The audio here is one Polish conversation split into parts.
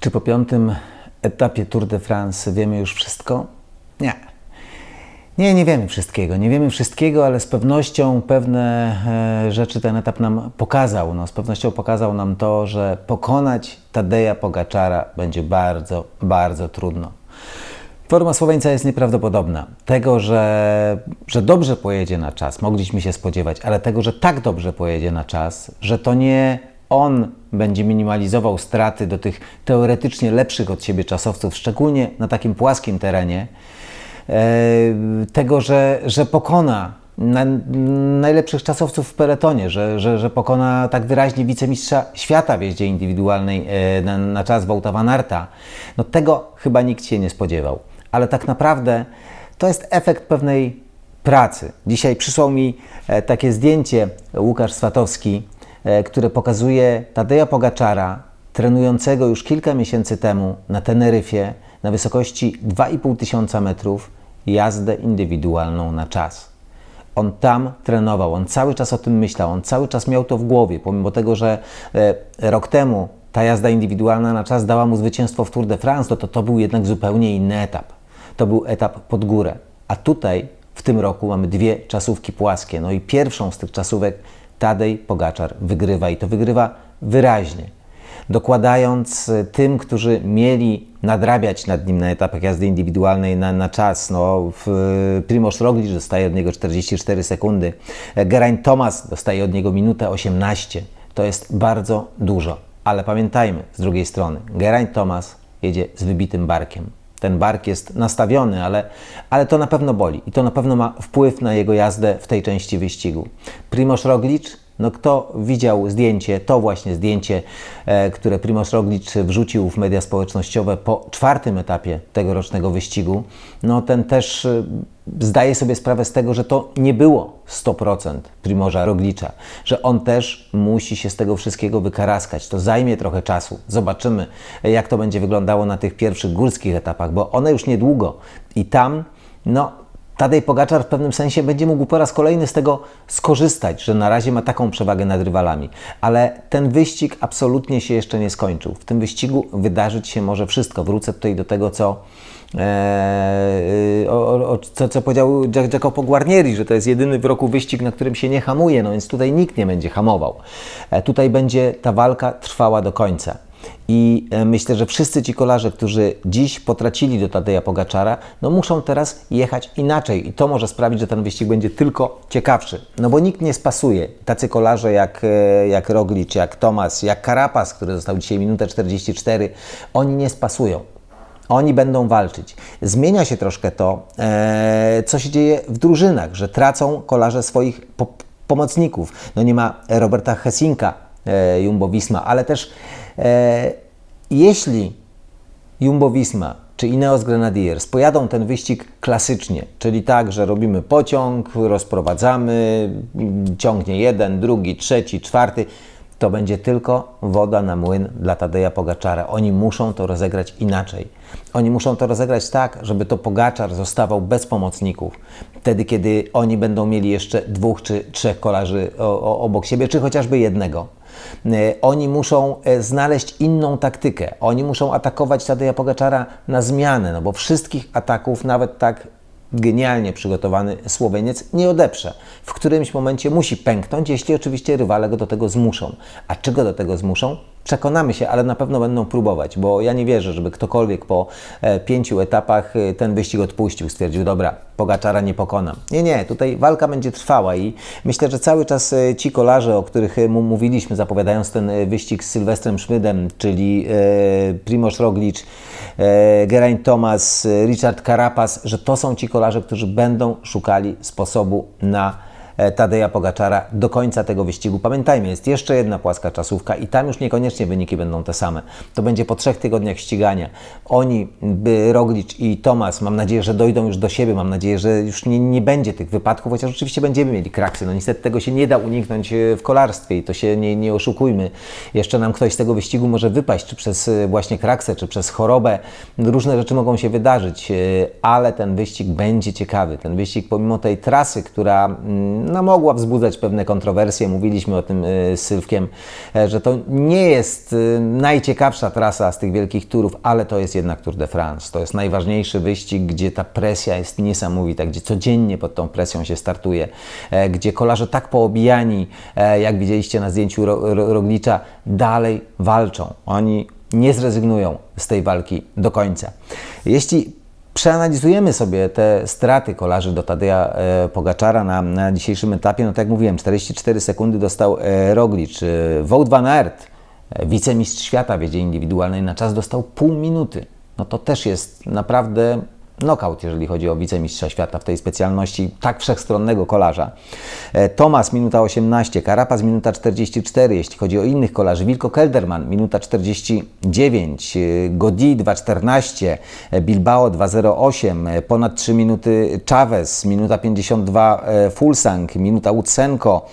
Czy po piątym etapie Tour de France wiemy już wszystko? Nie. Nie, nie wiemy wszystkiego. Nie wiemy wszystkiego, ale z pewnością pewne e, rzeczy ten etap nam pokazał. No, z pewnością pokazał nam to, że pokonać Tadeja Pogaczara będzie bardzo, bardzo trudno. Forma Słoweńca jest nieprawdopodobna. Tego, że, że dobrze pojedzie na czas, mogliśmy się spodziewać, ale tego, że tak dobrze pojedzie na czas, że to nie on będzie minimalizował straty do tych teoretycznie lepszych od siebie czasowców, szczególnie na takim płaskim terenie, e, tego, że, że pokona na, najlepszych czasowców w peletonie, że, że, że pokona tak wyraźnie wicemistrza świata w jeździe indywidualnej e, na, na czas Wołta Van Aerta. No tego chyba nikt się nie spodziewał. Ale tak naprawdę to jest efekt pewnej pracy. Dzisiaj przysłał mi e, takie zdjęcie Łukasz Swatowski, które pokazuje Tadeja Pogaczara, trenującego już kilka miesięcy temu na Teneryfie na wysokości 2,5 tysiąca metrów jazdę indywidualną na czas. On tam trenował, on cały czas o tym myślał, on cały czas miał to w głowie, pomimo tego, że e, rok temu ta jazda indywidualna na czas dała mu zwycięstwo w Tour de France, to, to to był jednak zupełnie inny etap. To był etap pod górę. A tutaj w tym roku mamy dwie czasówki płaskie. No i pierwszą z tych czasówek Tadej Pogaczar wygrywa i to wygrywa wyraźnie. Dokładając e, tym, którzy mieli nadrabiać nad nim na etapach jazdy indywidualnej na, na czas. No, w, Primoz Roglic dostaje od niego 44 sekundy, e, Geraint Thomas dostaje od niego minutę 18. To jest bardzo dużo. Ale pamiętajmy, z drugiej strony, Geraint Thomas jedzie z wybitym barkiem. Ten bark jest nastawiony, ale, ale to na pewno boli i to na pewno ma wpływ na jego jazdę w tej części wyścigu. Primoz Roglic no kto widział zdjęcie, to właśnie zdjęcie, e, które Primoz Roglic wrzucił w media społecznościowe po czwartym etapie tegorocznego wyścigu, no ten też e, zdaje sobie sprawę z tego, że to nie było 100% Primoża Roglicza, że on też musi się z tego wszystkiego wykaraskać. To zajmie trochę czasu. Zobaczymy, jak to będzie wyglądało na tych pierwszych górskich etapach, bo one już niedługo i tam, no Tadej Pogaczar w pewnym sensie będzie mógł po raz kolejny z tego skorzystać, że na razie ma taką przewagę nad rywalami. Ale ten wyścig absolutnie się jeszcze nie skończył. W tym wyścigu wydarzyć się może wszystko. Wrócę tutaj do tego, co, e, o, o, co, co powiedział Jacopo Guarnieri, że to jest jedyny w roku wyścig, na którym się nie hamuje, no więc tutaj nikt nie będzie hamował. E, tutaj będzie ta walka trwała do końca. I e, myślę, że wszyscy ci kolarze, którzy dziś potracili do Tadeja Pogaczara, no muszą teraz jechać inaczej i to może sprawić, że ten wyścig będzie tylko ciekawszy. No bo nikt nie spasuje. Tacy kolarze jak, e, jak Roglic, jak Tomas, jak Karapas, który został dzisiaj minutę 44, oni nie spasują. Oni będą walczyć. Zmienia się troszkę to, e, co się dzieje w drużynach, że tracą kolarze swoich po pomocników. No nie ma Roberta Hesinka, e, Jumbo-Visma, ale też E, jeśli Jumbo-Visma czy Ineos Grenadiers pojadą ten wyścig klasycznie, czyli tak, że robimy pociąg, rozprowadzamy, ciągnie jeden, drugi, trzeci, czwarty, to będzie tylko woda na młyn dla Tadeja Pogaczara. Oni muszą to rozegrać inaczej. Oni muszą to rozegrać tak, żeby to Pogaczar zostawał bez pomocników. Wtedy, kiedy oni będą mieli jeszcze dwóch czy trzech kolarzy obok siebie, czy chociażby jednego. E, oni muszą e, znaleźć inną taktykę. Oni muszą atakować Tadeja Pogaczara na zmianę, no bo wszystkich ataków, nawet tak genialnie przygotowany Słoweniec nie odeprze. W którymś momencie musi pęknąć, jeśli oczywiście rywale go do tego zmuszą. A czego do tego zmuszą? Przekonamy się, ale na pewno będą próbować, bo ja nie wierzę, żeby ktokolwiek po e, pięciu etapach e, ten wyścig odpuścił, stwierdził, dobra, Pogaczara nie pokonam. Nie, nie, tutaj walka będzie trwała i myślę, że cały czas e, ci kolarze, o których mówiliśmy, zapowiadając ten wyścig z Sylwestrem Szmydem, czyli Primoz Roglic, Geraint Thomas, Richard Carapaz, że to są ci kolarze, którzy będą szukali sposobu na E, Tadeja Pogaczara do końca tego wyścigu. Pamiętajmy, jest jeszcze jedna płaska czasówka i tam już niekoniecznie wyniki będą te same. To będzie po trzech tygodniach ścigania. Oni, Roglic i Tomas, mam nadzieję, że dojdą już do siebie, mam nadzieję, że już nie, nie będzie tych wypadków, chociaż oczywiście będziemy mieli kraksy. No niestety tego się nie da uniknąć e, w kolarstwie i to się nie, nie oszukujmy. Jeszcze nam ktoś z tego wyścigu może wypaść, czy przez e, właśnie kraksę, czy przez chorobę. Różne rzeczy mogą się wydarzyć, ale ten wyścig będzie ciekawy. Ten wyścig pomimo tej trasy, która mm, no, mogła wzbudzać pewne kontrowersje. Mówiliśmy o tym y, z Sylwkiem, e, że to nie jest y, najciekawsza trasa z tych wielkich turów, ale to jest jednak Tour de France. To jest najważniejszy wyścig, gdzie ta presja jest niesamowita, gdzie codziennie pod tą presją się startuje, e, gdzie kolarze tak poobijani, e, jak widzieliście na zdjęciu Ro- Ro- Roglicza, dalej walczą. Oni nie zrezygnują z tej walki do końca. Jeśli przeanalizujemy sobie te straty kolarzy do Tadeja e, Pogaczara na, na dzisiejszym etapie, no tak jak mówiłem, 44 sekundy dostał e, Roglicz. E, Wout van Aert, wicemistrz świata w jeździe indywidualnej, na czas dostał pół minuty. No to też jest naprawdę knockout, jeżeli chodzi o wicemistrza świata w tej specjalności tak wszechstronnego kolarza. E, Tomas minuta 18, Carapaz minuta 44, jeśli chodzi o innych kolarzy. Wilko Kelderman minuta 49, e, Godi 2.14, e, Bilbao 2.08, e, ponad 3 minuty Chavez, minuta 52 e, Fulsang, minuta Utsenko,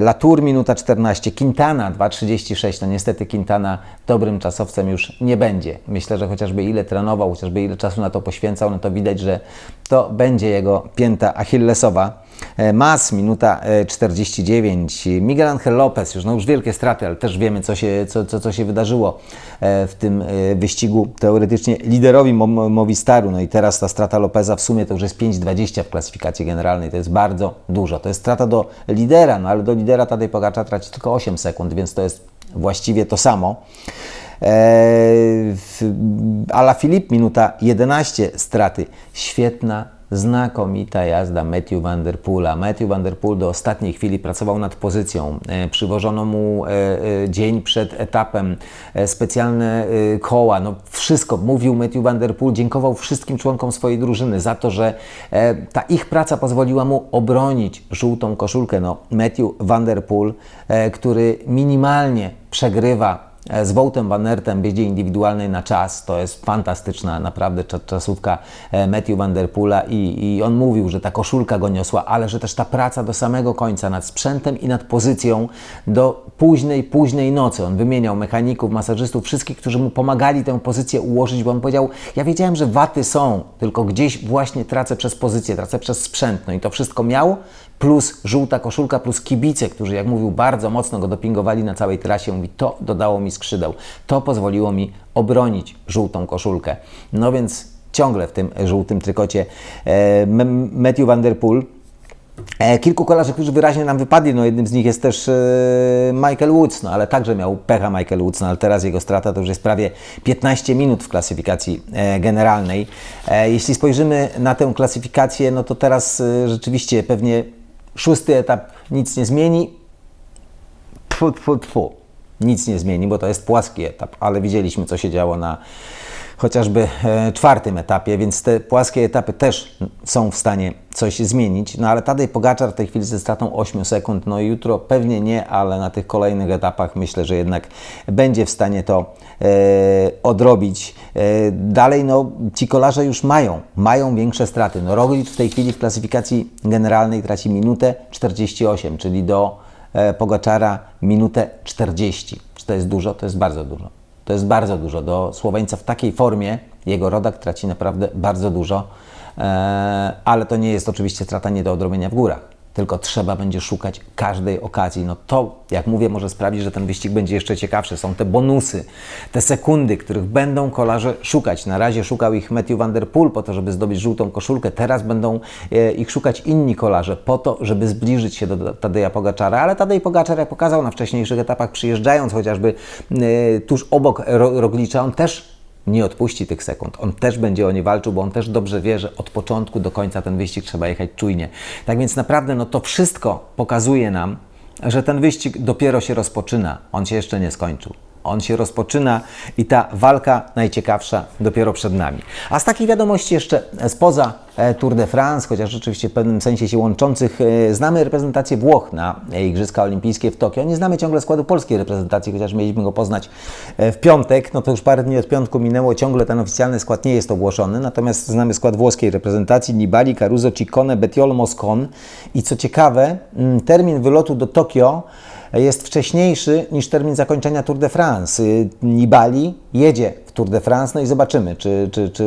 Latour minuta 14, Quintana 2.36, no niestety Quintana dobrym czasowcem już nie będzie. Myślę, że chociażby ile trenował, chociażby ile czasu na to poświęcał, no to widać, że to będzie jego pięta achillesowa. E, Mas, minuta e, 49. Miguel Angel Lopez, już, no już wielkie straty, ale też wiemy, co się, co, co, co się wydarzyło e, w tym e, wyścigu. Teoretycznie liderowi Mo- Mo- Movistaru, no i teraz ta strata Lopeza w sumie to już jest 5,20 w klasyfikacji generalnej. To jest bardzo dużo. To jest strata do lidera, no ale do lidera Tadej Pogaczar traci tylko 8 sekund, więc to jest właściwie to samo. Eee, Ala Filip, minuta 11 straty. Świetna, znakomita jazda Matthew Van Der Poola. Matthew Van Der Poel do ostatniej chwili pracował nad pozycją. E, przywożono mu e, e, dzień przed etapem e, specjalne e, koła. No, wszystko mówił Matthew Van Der Poel, dziękował wszystkim członkom swojej drużyny za to, że e, ta ich praca pozwoliła mu obronić żółtą koszulkę. No, Matthew Van Der Poel, e, który minimalnie przegrywa z Woutem Van Aertem w jeździe indywidualnej na czas. To jest fantastyczna naprawdę cza- czasówka e, Matthew Van Der Poola i, i on mówił, że ta koszulka go niosła, ale że też ta praca do samego końca nad sprzętem i nad pozycją do późnej, późnej nocy. On wymieniał mechaników, masażystów, wszystkich, którzy mu pomagali tę pozycję ułożyć, bo on powiedział, ja wiedziałem, że waty są, tylko gdzieś właśnie tracę przez pozycję, tracę przez sprzęt. No i to wszystko miał, plus żółta koszulka, plus kibice, którzy, jak mówił, bardzo mocno go dopingowali na całej trasie. Mówi, to dodało mi skrzydeł. To pozwoliło mi obronić żółtą koszulkę. No więc ciągle w tym żółtym trykocie e, Matthew Van Der Poel. E, kilku kolarzy, którzy wyraźnie nam wypadli, no jednym z nich jest też e, Michael Woods, no ale także miał pecha Michael Woods, no ale teraz jego strata to już jest prawie 15 minut w klasyfikacji generalnej. Jeśli spojrzymy na tę klasyfikację, no to teraz rzeczywiście pewnie szósty etap nic nie zmieni, Tfu, tfu, tfu. Nic nie zmieni, bo to jest płaski etap, ale widzieliśmy, co się działo na chociażby e, czwartym etapie, więc te płaskie etapy też są w stanie coś zmienić. No ale Tadej Pogaczar w tej chwili ze stratą 8 sekund, no i jutro pewnie nie, ale na tych kolejnych etapach myślę, że jednak będzie w stanie to e, odrobić. E, dalej, no ci kolarze już mają, mają większe straty. No Roglic w tej chwili w klasyfikacji generalnej traci minutę 48, czyli do e, Pogaczara minutę 40. Czy to jest dużo? To jest bardzo dużo. To jest bardzo dużo. Do Słoweńca w takiej formie jego rodak traci naprawdę bardzo dużo, e, ale to nie jest oczywiście strata nie do odrobienia w górach. Tylko trzeba będzie szukać każdej okazji. No to, jak mówię, może sprawić, że ten wyścig będzie jeszcze ciekawszy. Są te bonusy, te sekundy, których będą kolarze szukać. Na razie szukał ich Matthew Van Der Poel po to, żeby zdobyć żółtą koszulkę. Teraz będą e, ich szukać inni kolarze po to, żeby zbliżyć się do Tadeja Pogaczara. Ale Tadej Pogaczar, jak pokazał na wcześniejszych etapach, przyjeżdżając chociażby e, tuż obok Ro Roglicza, on też nie odpuści tych sekund. On też będzie o nie walczył, bo on też dobrze wie, że od początku do końca ten wyścig trzeba jechać czujnie. Tak więc naprawdę no to wszystko pokazuje nam, że ten wyścig dopiero się rozpoczyna. On się jeszcze nie skończył. On się rozpoczyna i ta walka najciekawsza dopiero przed nami. A z takich wiadomości jeszcze spoza e, Tour de France, chociaż rzeczywiście w pewnym sensie się łączących, e, znamy reprezentację Włoch na e, Igrzyska Olimpijskie w Tokio. Nie znamy ciągle składu polskiej reprezentacji, chociaż mieliśmy go poznać e, w piątek. No to już parę dni od piątku minęło, ciągle ten oficjalny skład nie jest ogłoszony. Natomiast znamy skład włoskiej reprezentacji Nibali, Caruso, Ciccone, Bettiol, Moscon. I co ciekawe, mm, termin wylotu do Tokio jest wcześniejszy niż termin zakończenia Tour de France. Y, Nibali jedzie Tour de France. No i zobaczymy, czy, czy, czy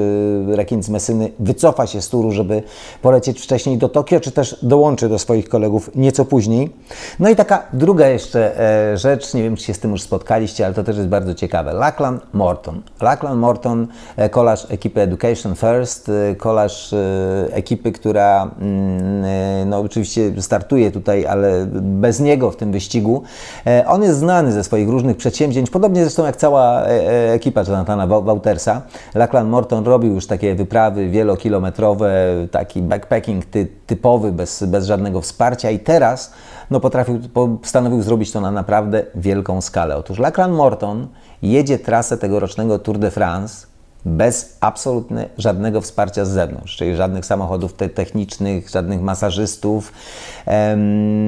Rekin z Messyny wycofa się z turu, żeby polecieć wcześniej do Tokio, czy też dołączy do swoich kolegów nieco później. No i taka druga jeszcze e, rzecz, nie wiem, czy się z tym już spotkaliście, ale to też jest bardzo ciekawe. Lachlan Morton. Lachlan Morton, e, kolarz ekipy Education First, e, kolarz ekipy, która mm, no oczywiście startuje tutaj, ale bez niego w tym wyścigu. On jest znany ze swoich różnych przedsięwzięć, podobnie zresztą jak cała ekipa Jonathana Wa- Woutersa. Lachlan Morton robił już takie wyprawy wielokilometrowe, taki backpacking ty, typowy, bez, bez żadnego wsparcia i teraz no, potrafił, postanowił zrobić to na naprawdę wielką skalę. Otóż Lachlan Morton jedzie trasę tegorocznego Tour de France bez absolutnie żadnego wsparcia z zewnątrz, czyli żadnych samochodów te technicznych, żadnych masażystów,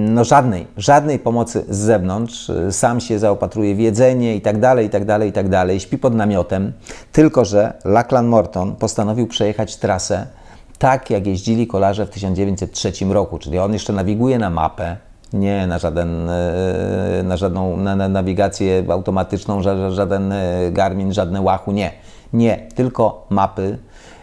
no żadnej, żadnej pomocy z zewnątrz. Sam się zaopatruje w jedzenie i tak dalej, i tak dalej, i tak dalej. Śpi pod namiotem, tylko że Lachlan Morton postanowił przejechać trasę tak, jak jeździli kolarze w 1903 roku, czyli on jeszcze nawiguje na mapę, nie na, żaden, e, na żadną na, na nawigację automatyczną, ża- żaden e, Garmin, żadne Wahoo, nie. Nie, tylko mapy.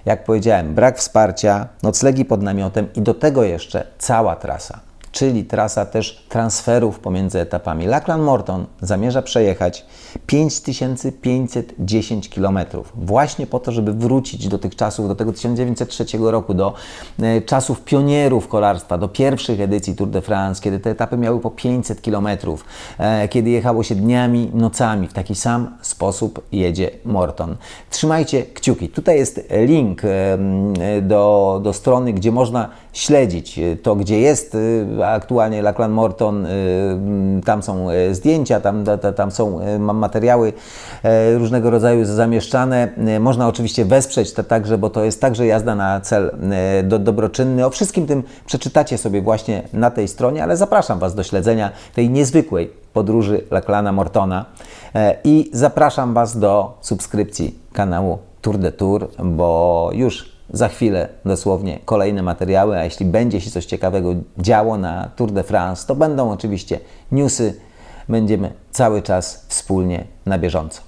Jak powiedziałem, brak wsparcia, noclegi pod namiotem i do tego jeszcze cała trasa, czyli trasa też transferów pomiędzy etapami. Lachlan Morton zamierza przejechać 5510 km właśnie po to, żeby wrócić do tych czasów, do tego 1903 roku, do e, czasów pionierów kolarstwa, do pierwszych edycji Tour de France, kiedy te etapy miały po 500 km, e, kiedy jechało się dniami, nocami. W taki sam sposób jedzie Morton. Trzymajcie kciuki. Tutaj jest link do, do strony, gdzie można śledzić e, to, gdzie jest aktualnie Lachlan Morton. e, m, Tam są e, zdjęcia, tam, ta- ta- tam są e, ma- materiały e, różnego rodzaju zamieszczane. Można oczywiście wesprzeć to także, bo to jest także jazda na cel do, dobroczynny. O wszystkim tym przeczytacie sobie właśnie na tej stronie, ale zapraszam Was do śledzenia tej niezwykłej podróży Lachlana Mortona i zapraszam Was do subskrypcji kanału Tour de Tour, bo już za chwilę dosłownie kolejne materiały, a jeśli będzie się coś ciekawego działo na Tour de France, to będą oczywiście newsy. Będziemy cały czas wspólnie na bieżąco.